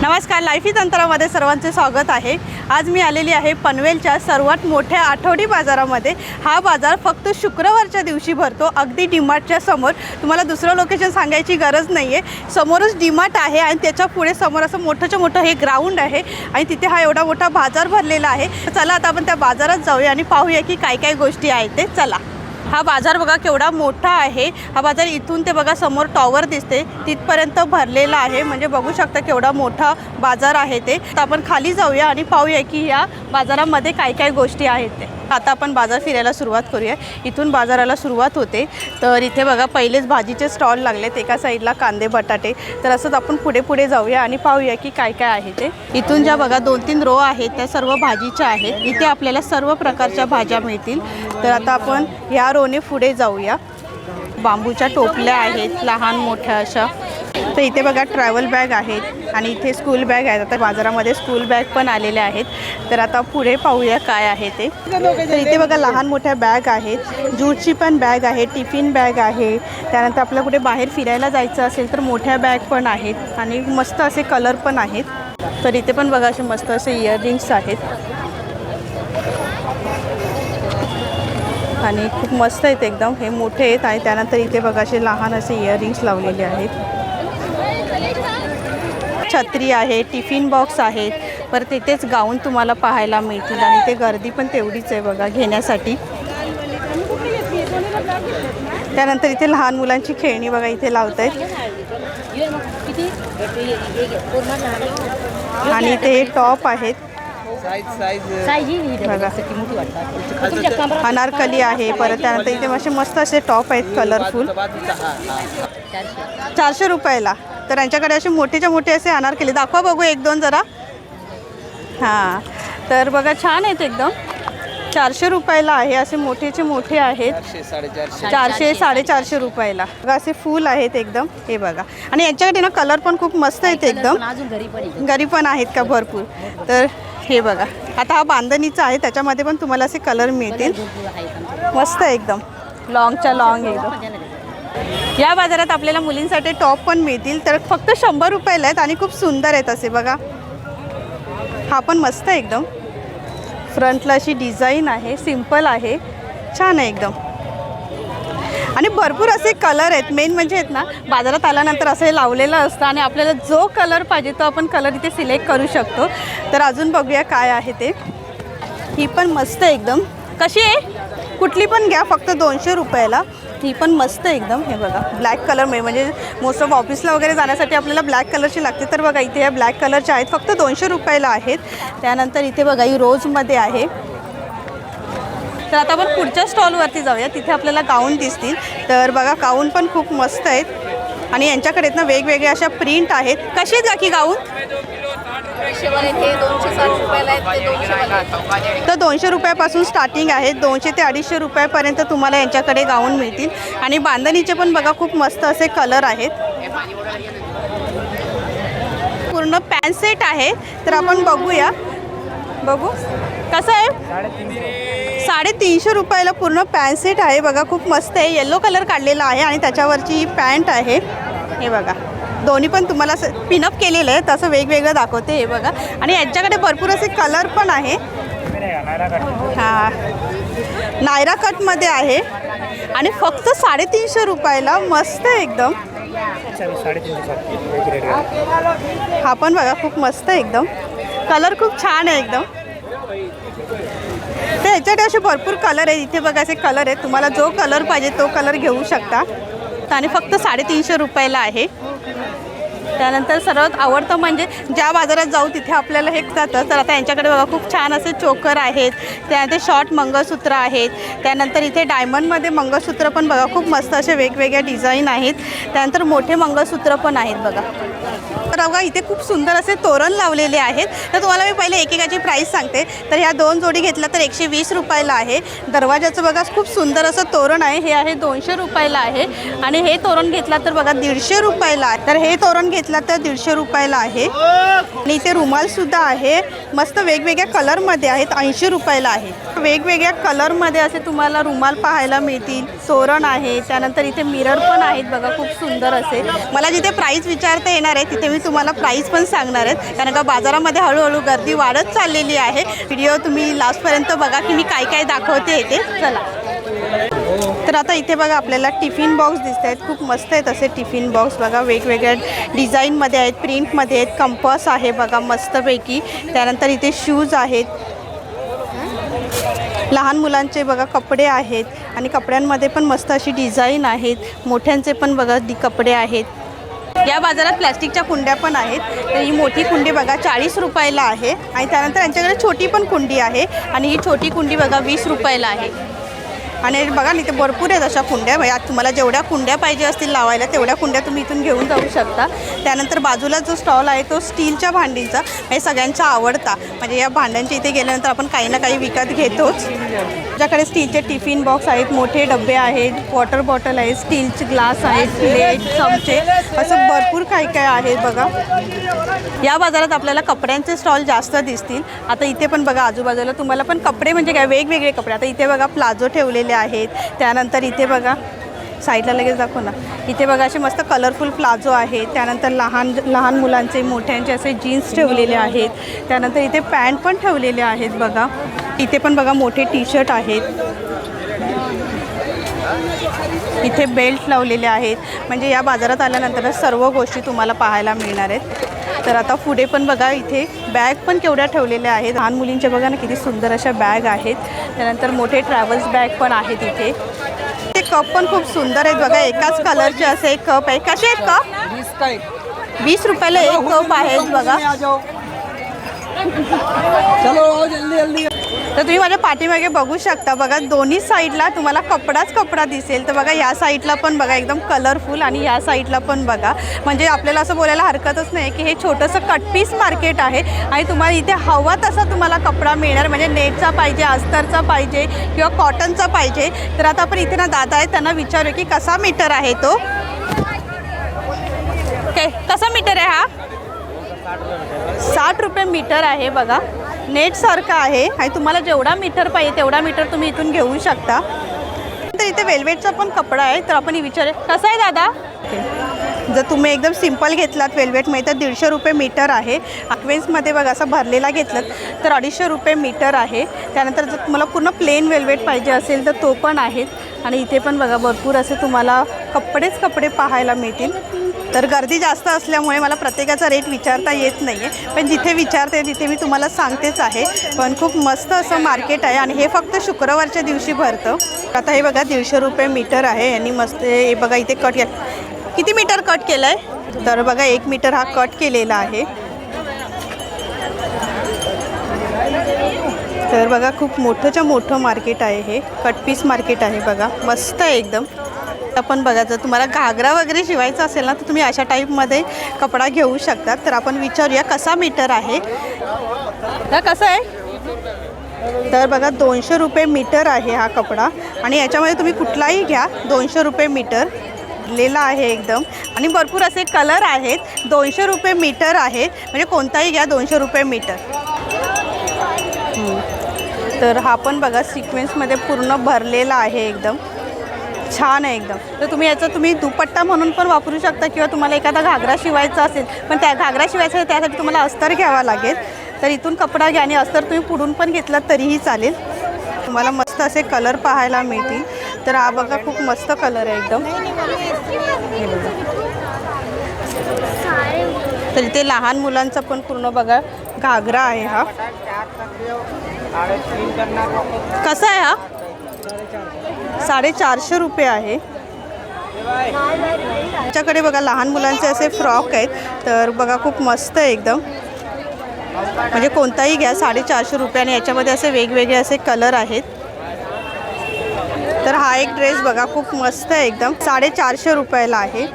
नमस्कार लाईफी तंत्रामध्ये सर्वांचे स्वागत आहे. आज मी आलेली आहे पनवेलच्या सर्वात मोठ्या आठवडी बाजारामध्ये. हा बाजार फक्त शुक्रवारच्या दिवशी भरतो अगदी डीमार्टच्या समोर. तुम्हाला दुसरं लोकेशन सांगायची गरज नाही आहे समोरच डीमार्ट आहे आणि त्याच्या पुढे समोर असं मोठंच्या मोठं हे ग्राउंड आहे आणि तिथे हा एवढा मोठा बाजार भरलेला आहे. चला आता आपण त्या बाजारात जाऊया आणि पाहूया की काय काय गोष्टी आहेत ते. चला. हा बाजार बघा केवढा मोठा आहे. हा बाजार इथून ते बघा समोर टॉवर दिसते. तिथपर्यंत भरलेला आहे. म्हणजे बघू शकता केवढा मोठा बाजार आहे ते. तर आपण खाली जाऊया आणि पाहूया की या बाजारामध्ये काय काय गोष्टी आहेत ते. आता आपण बाजार फिरायला सुरुवात करूया. इथून बाजाराला सुरुवात होते. तर इथे बघा पहिलेच भाजीचे स्टॉल लागलेत. एका साईडला कांदे बटाटे. तर असंच आपण पुढे पुढे जाऊया आणि पाहूया की काय काय आहे ते. इथून ज्या बघा दोन तीन रो आहेत. त्या सर्व भाजीच्या आहेत. इथे आपल्याला सर्व प्रकारच्या भाज्या मिळतील. तर आता आपण ह्या रोने पुढे जाऊया. बांबूच्या टोपल्या आहेत लहान मोठ्या अशा. तर इथे बघा ट्रॅव्हल बॅग आहेत आणि इथे स्कूल बॅग आहेत. आता बाजारामध्ये स्कूल बॅग पण आलेल्या आहेत. तर आता पुढे पाहूया काय आहे ते. तर इथे बघा लहान मोठ्या बॅग आहेत. ज्यूटची पण बॅग आहे टिफिन बॅग आहे. त्यानंतर आपल्या कुठे बाहेर फिरायला जायचं असेल तर मोठ्या बॅग पण आहेत आणि मस्त असे कलर पण आहेत. तर इथे पण बघा असे मस्त असे इयरिंग्स आहेत. आणि खूप मस्त आहेत एकदम. हे मोठे आहेत आणि त्यानंतर इथे बघा असे लहान असे इयरिंग्स लावलेले आहेत. छत्री आहे टिफिन बॉक्स आहेत परत तिथेच गाऊन तुम्हाला पाहायला मिळतील आणि ते गर्दी पण तेवढीच आहे बघा घेण्यासाठी. त्यानंतर इथे लहान मुलांची खेळणी बघा इथे लावत आहेत आणि इथे हे टॉप आहेत. बघा. अनारकली आहे परत त्यानंतर इथे असे मस्त असे टॉप आहेत कलरफुल चारशे रुपयाला. तर यांच्याकडे असे मोठेच्या मोठे असे अनारकली दाखवा बघू एक दोन जरा. हां. तर बघा छान आहेत एकदम. चारशे रुपयाला आहे. असे मोठेचे मोठे आहेत. चारशे साडेचारशे. रुपयाला. बघा असे फूल आहेत एकदम. हे बघा. आणि यांच्याकडे ना कलर पण खूप मस्त आहेत एकदम. अजून घरी पण आहेत. का? भरपूर. तर हे बघा. आता हा बांधणीचा आहे. त्याच्यामध्ये पण तुम्हाला असे कलर मिळतील. मस्त आहे एकदम. लॉंगच्या लॉंग एकदम. या बाजारात आपल्याला मुलींसाठी टॉप पण मिळतील तर फक्त शंभर रुपयाला आहेत आणि खूप सुंदर आहेत असे बघा. हा पण मस्त आहे एकदम. फ्रंटला अशी डिझाईन आहे सिंपल आहे. छान आहे एकदम. आणि भरपूर असे कलर आहेत. मेन म्हणजे आहेत ना बाजारात आल्यानंतर असं हे लावलेलं असतं आणि आपल्याला जो कलर पाहिजे तो आपण कलर इथे सिलेक्ट करू शकतो. तर अजून बघूया काय आहे ते. ही पण मस्त आहे एकदम. कशी आहे? कुठली पण घ्या फक्त दोनशे रुपयाला. ही पण मस्त आहे एकदम हे बघा. ब्लॅक कलर म्हणजे मोस्ट ऑफ ऑफिसला वगैरे जाण्यासाठी आपल्याला ब्लॅक कलरची लागते. तर बघा इथे या ब्लॅक कलरच्या आहेत फक्त दोनशे रुपयाला आहेत. त्यानंतर इथे बघा ही रोजमध्ये आहे. तर आता आपण पुढच्या स्टॉलवरती जाऊया. तिथे आपल्याला गाऊन दिसतील. तर बघा गाऊन पण खूप मस्त आहेत. आणि यांच्याकडे ना वेगवेगळ्या अशा प्रिंट आहेत. कशी आहेत की गाऊन तर दोनशे रुपयापासून स्टार्टिंग आहे. दोनशे ते अडीचशे रुपयापर्यंत तुम्हाला यांच्याकडे गाऊन मिळतील. आणि बांधणीचे पण बघा खूप मस्त असे कलर आहेत. पूर्ण पॅन्ट सेट आहे. तर आपण बघूया. बघू. कसं आहे? साडेतीनशे रुपयाला पूर्ण पॅन्ट सेट आहे. बघा खूप मस्त आहे. येल्लो कलर काढलेला आहे आणि त्याच्यावरची ही पॅन्ट आहे. हे बघा. दोन्ही पण तुम्हाला असं पिनअप केलेलं आहे तसं वेगवेगळं दाखवते हे बघा. आणि यांच्याकडे भरपूर असे कलर पण आहे. हां. नायरा कटमध्ये आहे. आणि फक्त साडेतीनशे रुपयाला मस्त आहे एकदम. हा पण बघा खूप मस्त आहे एकदम. कलर खूप छान आहे एकदम. तर ह्याच्याकडे असे भरपूर कलर आहे. इथे बघा असे कलर आहेत. तुम्हाला जो कलर पाहिजे तो कलर घेऊ शकता. आणि फक्त साडेतीनशे रुपयाला आहे. त्यानंतर सर्वात आवडतं म्हणजे ज्या बाजारात जाऊ तिथे आपल्याला हे जातं. तर आता यांच्याकडे बघा खूप छान असे चोकर आहेत. त्यानंतर शॉर्ट मंगळसूत्र आहेत. त्यानंतर इथे डायमंडमध्ये मंगळसूत्र पण बघा खूप मस्त असे वेगवेगळ्या डिझाईन आहेत. त्यानंतर मोठे मंगळसूत्र पण आहेत बघा. तर बघा इथे खूप सुंदर असे तोरण लावलेले आहेत. तर तुम्हाला मी पहिले एकेकाची प्राईस सांगते. तर ह्या दोन जोडी घेतल्या तर एकशे वीस रुपयाला आहे. दरवाजाचं बघा खूप सुंदर असं तोरण आहे. हे आहे दोनशे रुपयाला आहे. आणि हे तोरण घेतला तर बघा दीडशे रुपयाला आहे. तर हे तोरण घेतला तर दीडशे रुपयाला आहे. आणि इथे रुमालसुद्धा आहे. मस्त वेगवेगळ्या कलरमध्ये आहेत. ऐंशी रुपयाला आहे. वेगवेगळ्या कलरमध्ये असे तुम्हाला रुमाल पाहायला मिळतील. तोरण आहे. त्यानंतर इथे मिरर पण आहेत बघा खूप सुंदर असे. मला जिथे प्राईस विचारता येणार आहे तिथे मी तुम्हाला प्राईस पण सांगणार आहेत. कारण का बाजारामध्ये हळूहळू गर्दी वाढत चाललेली आहे. व्हिडिओ तुम्ही लास्टपर्यंत बघा की मी काय काय दाखवते ते. चला. तर आता इथे बघा आपल्याला टिफिन बॉक्स दिसत आहेत खूप मस्त आहेत असे टिफिन बॉक्स बघा वेगवेगळ्या डिझाईनमध्ये आहेत प्रिंटमध्ये आहेत. कंपस आहे बघा मस्तपैकी. त्यानंतर इथे शूज आहेत. लहान मुलांचे बघा कपडे आहेत. आणि कपड्यांमध्ये पण मस्त अशी डिझाईन आहेत. मोठ्यांचे पण बघा कपडे आहेत. या बाजारात प्लॅस्टिकच्या कुंड्या पण आहेत. तर ही मोठी कुंडी बघा चाळीस रुपयाला आहे. आणि त्यानंतर यांच्याकडे छोटी पण कुंडी आहे. आणि ही छोटी कुंडी बघा वीस रुपयाला आहे. आणि बघा इथे भरपूर आहेत अशा कुंड्या. म्हणजे आज तुम्हाला जेवढ्या कुंड्या पाहिजे असतील लावायला तेवढ्या कुंड्या तुम्ही इथून घेऊन जाऊ शकता. त्यानंतर बाजूला जो स्टॉल आहे तो स्टीलच्या भांडींचा. म्हणजे सगळ्यांचा आवडता. म्हणजे या भांड्यांच्या इथे गेल्यानंतर आपण काही ना काही विकत घेतोच. ज्याकडे स्टीलचे टिफिन बॉक्स आहेत मोठे डबे आहेत वॉटर बॉटल आहे स्टीलचे ग्लास आहेत प्लेट चमचे. असं भरपूर काही काय आहे बघा. या बाजारात आपल्याला कपड्यांचे स्टॉल जास्त दिसतील. आता इथे पण बघा आजूबाजूला तुम्हाला पण कपडे म्हणजे काय वेगवेगळे कपडे. आता इथे बघा प्लाझो ठेवलेले आहेत. त्यानंतर इथे बघा साईडला लगेच दाखव ना. इथे बघा असे मस्त कलरफुल प्लाझो आहेत. त्यानंतर लहान लहान मुलांचे मोठ्यांचे असे जीन्स ठेवलेले आहेत. त्यानंतर इथे पॅन्ट पण ठेवलेले आहेत बघा. इथे पण बघा मोठे टी शर्ट आहेत. इथे बेल्ट लावलेले आहेत. म्हणजे या बाजारात आल्यानंतर सर्व गोष्टी तुम्हाला पाहायला मिळणार आहेत. तर आता पुढे पण बघा इथे बॅग पण केवढ्या ठेवलेल्या आहेत. लहान मुलींच्या बघा ना किती सुंदर अशा बॅग आहेत. त्यानंतर मोठे ट्रॅव्हल्स बॅग पण आहेत इथे. ते कप पण खूप सुंदर आहेत बघा एकाच कलरचे असे एक कप आहे. कसे आहेत कप वीस रुपयाला एक कप आहेत बघा. चलो आओ जल्दी जल्दी. तर तुम्ही माझ्या पाठीमागे बघू शकता बघा दोन्ही साईडला तुम्हाला कपडाच कपडा दिसेल. तर बघा या साईडला पण बघा एकदम कलरफुल आणि या साईडला पण बघा. म्हणजे आपल्याला असं बोलायला हरकतच नाही की हे छोटंसं कटपीस मार्केट आहे आणि तुम्हाला इथे हवा तसा तुम्हाला कपडा मिळणार. म्हणजे नेटचा पाहिजे अस्तरचा पाहिजे किंवा कॉटनचा पाहिजे. तर आता आपण इथे ना दादा आहे त्यांना विचारू की कसा मीटर आहे तो? कसा मीटर आहे हा? साठ रुपये मीटर आहे बघा. नेटसारखं आहे. आणि तुम्हाला जेवढा मीटर पाहिजे तेवढा मीटर तुम्ही इथून घेऊ शकता. तर इथे वेल्वेटचा पण कपडा आहे तर आपण विचार कसा आहे दादा? जर तुम्ही एकदम सिंपल घेतलात वेल्वेटमध्ये तर दीडशे रुपये मीटर आहे. अक्वेन्समध्ये बघा असं भरलेला घेतलं तर अडीचशे रुपये मीटर आहे. त्यानंतर जर तुम्हाला पूर्ण प्लेन वेल्वेट पाहिजे असेल तर तो पण आहेत आणि इथे पण बघा भरपूर असे तुम्हाला कपडेच कपडे पाहायला मिळतील. तर गर्दी जास्त असल्यामुळे मला प्रत्येकाचा रेट विचारता येत नाही आहे पण जिथे विचारते तिथे मी तुम्हाला सांगतेच आहे. पण खूप मस्त असं मार्केट आहे आणि हे फक्त शुक्रवारच्या दिवशी भरतं. आता हे बघा दीडशे रुपये मीटर आहे. यांनी मस्त हे बघा इथे कट किती मीटर कट केलं आहे तर बघा एक मीटर हा कट केलेला आहे. तर बघा खूप मोठंच्या मोठं मार्केट आहे हे. कटपीस मार्केट आहे बघा. मस्त आहे एकदम. आपण बघा जर तुम्हाला घागरा वगैरे शिवायचा असेल ना तर तुम्ही अशा टाईपमध्ये कपडा घेऊ शकता तर आपण विचारूया कसा मीटर आहे? तर कसं आहे? तर बघा दोनशे रुपये मीटर आहे हा कपडा. आणि याच्यामध्ये तुम्ही कुठलाही घ्या दोनशे रुपये मीटर. लिहिलेला आहे एकदम. आणि भरपूर असे कलर आहेत. दोनशे रुपये मीटर आहे. म्हणजे कोणताही घ्या दोनशे रुपये मीटर तर हा पण बघा सिक्वेन्समध्ये पूर्ण भरलेला आहे एकदम. छान आहे एकदम. तर तुम्ही याचा तुम्ही दुपट्टा म्हणून पण वापरू शकता किंवा तुम्हाला एखादा घागरा शिवायचा असेल पण त्या घागरा शिवायचा त्यासाठी तुम्हाला अस्तर घ्यावा लागेल. तर इथून कपडा घ्या आणि अस्तर तुम्ही पुढून पण घेतलात तरीही चालेल. तुम्हाला मस्त असे कलर पाहायला मिळतील. तर हा बघा खूप मस्त कलर आहे एकदम. हे बघा तर इथे लहान मुलांचा पण पूर्ण बघा घागरा आहे हा. कसा आहे हा? साडेचारशे रुपये आहे. आमच्याकडे बघा लहान मुलांचे असे फ्रॉक आहेत. तर बघा खूप मस्त आहे एकदम. म्हणजे कोणताही घ्या साडेचारशे रुपये आणि याच्यामध्ये असे वेगवेगळे असे कलर आहेत. तर हा एक ड्रेस बघा खूप मस्त आहे एकदम. साडेचारशे रुपयाला आहे.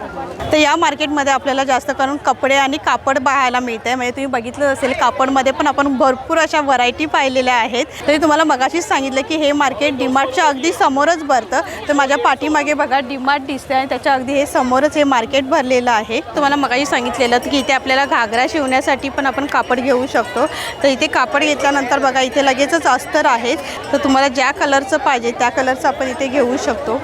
तर या मार्केटमध्ये आपल्याला जास्त करून कपडे आणि कापड पाहायला मिळतं आहे म्हणजे तुम्ही बघितलं असेल कापडमध्ये पण आपण भरपूर अशा व्हरायटी पाहिलेल्या आहेत. तरी तुम्हाला मगाशीच सांगितलं की हे मार्केट डीमार्टच्या अगदी समोरच भरतं. तर माझ्या पाठीमागे बघा डीमार्ट दिसते आणि त्याच्या अगदी हे समोरच हे मार्केट भरलेलं आहे. तुम्हाला मगाशी सांगितलेलं की इथे आपल्याला घागरा शिवण्यासाठी पण आपण कापड घेऊ शकतो. तर इथे कापड घेतल्यानंतर बघा इथे लगेचच अस्तर आहेत. तर तुम्हाला ज्या कलरचं पाहिजे त्या कलरचं आपण इथे घेऊ शकतो.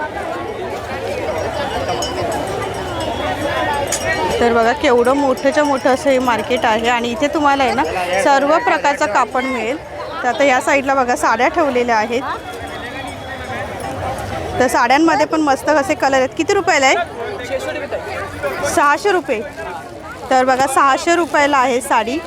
तर बघा केवढं मोठंच्या मोठं असं हे मार्केट आहे आणि इथे तुम्हाला आहे ना सर्व प्रकारचं कापड मिळेल. तर आता या साईडला बघा साड्या ठेवलेल्या आहेत. तर साड्यांमध्ये पण मस्त कसे कलर आहेत. किती रुपयाला आहे? सहाशे रुपये. तर बघा सहाशे रुपयाला आहे साडी.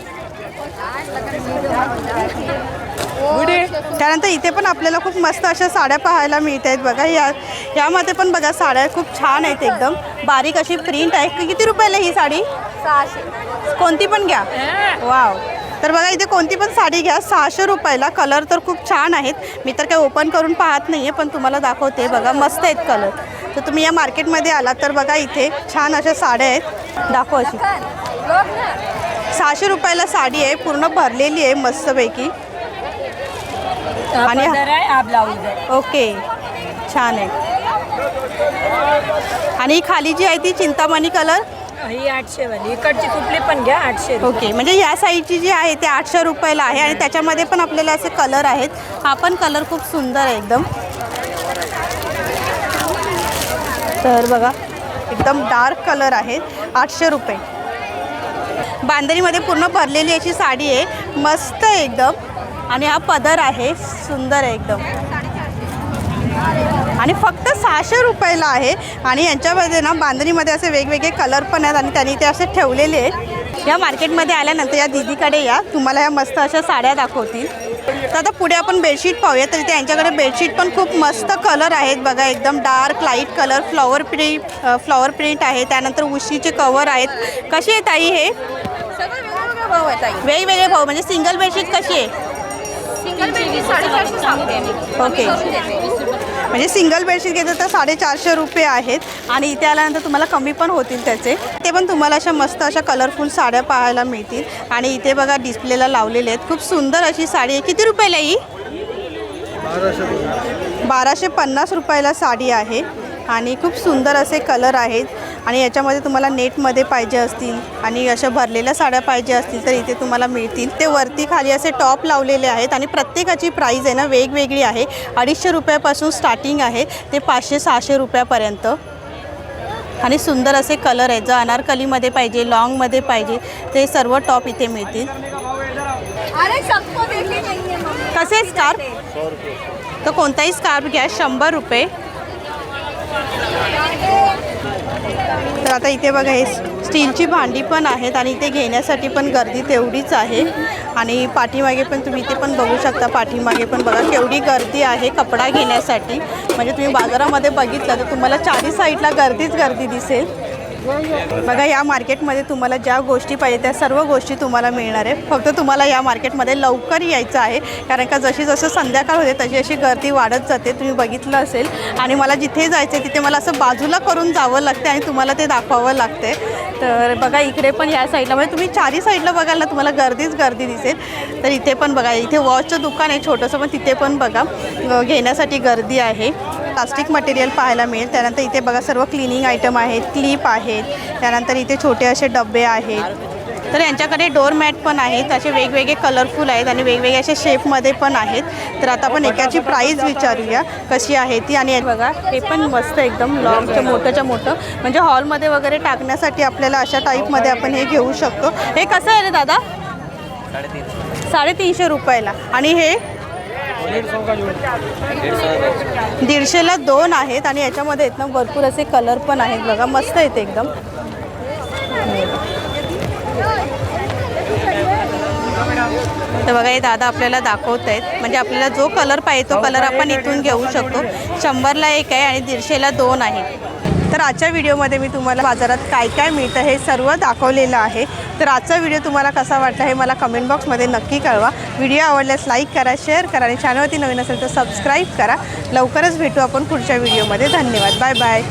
त्यानंतर इथे पण आपल्याला खूप मस्त अशा साड्या पाहायला मिळत आहेत बघा. या यामध्ये पण बघा साड्या खूप छान आहेत एकदम. बारीक अशी प्रिंट आहे. कि- किती रुपयाला ही साडी? कोणती पण घ्या. वाव. तर बघा इथे कोणती पण साडी घ्या. सहाशे रुपयाला. कलर तर खूप छान आहेत. मी तर काही ओपन करून पाहत नाही आहे पण तुम्हाला दाखवते. बघा मस्त आहेत कलर. तर तुम्ही या मार्केटमध्ये आलात तर बघा इथे छान अशा साड्या आहेत. दाखव अशी. सहाशे रुपयाला साडी आहे. पूर्ण भरलेली आहे मस्तपैकी. आणि- ओके छान आहे. आणि खाली जी आहे ती चिंतामणी कलर? ही आठशे वाली. इकडची तुपली पण घ्या आठशे. ओके म्हणजे या साईडची जी आहे ते आठशे रुपयाला आहे आणि त्याच्यामध्ये पण आपल्याला असे कलर आहेत. हा पण कलर खूप सुंदर आहे एकदम. तर बघा एकदम डार्क कलर आहे. आठशे रुपये. बांधणीमध्ये पूर्ण भरलेली अशी साडी आहे. मस्त आहे एकदम. आणि हा पदर आहे सुंदर आहे एकदम. आणि फक्त सहाशे रुपयाला आहे. आणि यांच्यामध्ये ना बांधणीमध्ये असे वेगवेगळे कलर पण आहेत आणि त्यांनी ते असे ठेवलेले आहेत. या मार्केटमध्ये आल्यानंतर या दीदीकडे या. तुम्हाला या मस्त अशा साड्या दाखवतील. तर आता पुढे आपण बेडशीट पाहूया. तर इथे यांच्याकडे बेडशीट पण खूप मस्त कलर आहेत बघा. एकदम dark light colour flower print flower print आहे. त्यानंतर उशीचे कवर आहेत. कशी आहे ताई हे? वेगवेगळे भाऊ म्हणजे सिंगल बेडशीट कशी आहे? सिंगल बेडची साडेचारशे सांगते. मी ओके म्हणजे सिंगल बेडशीट घेतलं तर साडेचारशे रुपये आहेत. आणि इथे आल्यानंतर तुम्हाला कमी पण होतील त्याचे. ते पण तुम्हाला अशा मस्त अशा कलरफुल साड्या पाहायला मिळतील. आणि इथे बघा डिस्प्लेला लावलेले आहेत. खूप सुंदर अशी साडी आहे. किती रुपयाला ही? बाराशे पन्नास रुपयाला साडी आहे. आणि खूप सुंदर असे कलर आहेत. आणि याच्यामध्ये तुम्हाला नेटमध्ये पाहिजे असतील आणि अशा भरलेल्या साड्या पाहिजे असतील तर इथे तुम्हाला मिळतील. ते वरती खाली असे टॉप लावलेले आहेत आणि प्रत्येकाची प्राईज आहे ना वेगवेगळी आहे. अडीचशे रुपयापासून स्टार्टिंग आहे. ते पाचशे सहाशे रुपयापर्यंत. आणि सुंदर असे कलर आहेत. जर अनारकलीमध्ये पाहिजे लॉंगमध्ये पाहिजे ते सर्व टॉप इथे मिळतील. अरे सबको देखी नाहीये मम्मी. कसे स्कार्फ तर कोणताही स्कार्फ घ्या. शंभर रुपये. तर आता इथे बघा हे स्टीलची भांडी पण आहेत आणि इथे घेण्यासाठी पण गर्दी तेवढीच आहे. आणि पाठीमागे पण तुम्ही इथे पण बघू शकता पाठीमागे पण बघा केवढी गर्दी आहे कपडा घेण्यासाठी. म्हणजे तुम्ही बाजारामध्ये बघितलं तर तुम्हाला चारी साईडला गर्दीच गर्दी दिसेल. बघा या मार्केटमध्ये तुम्हाला ज्या गोष्टी पाहिजे त्या सर्व गोष्टी तुम्हाला मिळणार आहे. फक्त तुम्हाला या मार्केटमध्ये लवकर यायचं आहे. कारण का जशी जसं संध्याकाळ होते तशी अशी गर्दी वाढत जाते. तुम्ही बघितलं असेल. आणि मला जिथे जायचं आहे तिथे मला असं बाजूला करून जावं लागते आणि तुम्हाला ते दाखवावं लागते तर बघा इकडे पण या साईडला म्हणजे तुम्ही चारी साईडला बघाल ना तुम्हाला गर्दीच गर्दी दिसेल. तर इथे पण बघा इथे वॉचचं दुकान आहे छोटंसं पण तिथे पण बघा घेण्यासाठी गर्दी आहे. प्लास्टिक मटेरियल पाहायला मिळेल. त्यानंतर इथे बघा सर्व क्लिनिंग आयटम आहेत क्लिप आहेत. त्यानंतर इथे छोटे असे डबे आहेत. तर यांच्याकडे डोर मॅट पण आहेत. असे वेगवेगळे कलरफुल आहेत आणि वेगवेगळे असे शेपमध्ये पण आहेत. तर आता आपण एकाची प्राईज विचारूया. कशी आहे ती आणि बघा हे पण मस्त एकदम लॉंगचं मोठंच्या मोठं. म्हणजे हॉलमध्ये वगैरे टाकण्यासाठी आपल्याला अशा टाईपमध्ये आपण हे घेऊ शकतो. हे कसं आहे रे दादा? साडेतीनशे रुपयाला. आणि हे? दीडशेला दोन आहेत आणि याच्यामध्ये आहेत ना भरपूर असे कलर पण आहेत. बघा मस्त आहेत एकदम. तर बघा हे दादा आपल्याला दाखवत आहेत. म्हणजे आपल्याला जो कलर पाहिजे तो कलर आपण इथून घेऊ शकतो. शंभरला एक आहे आणि दीडशेला दोन आहे. तर आजच्या व्हिडिओमध्ये मी तुम्हाला बाजारात काय काय मिळतं हे सर्व दाखवलेलं आहे. तर आजचा व्हिडिओ तुम्हाला कसा वाटला हे मला कमेंट बॉक्समध्ये नक्की कळवा. व्हिडिओ आवडल्यास लाईक करा शेअर करा आणि चॅनलवरती नवीन असेल तर सबस्क्राईब करा. लवकरच भेटू आपण पुढच्या व्हिडिओमध्ये. धन्यवाद. Bye bye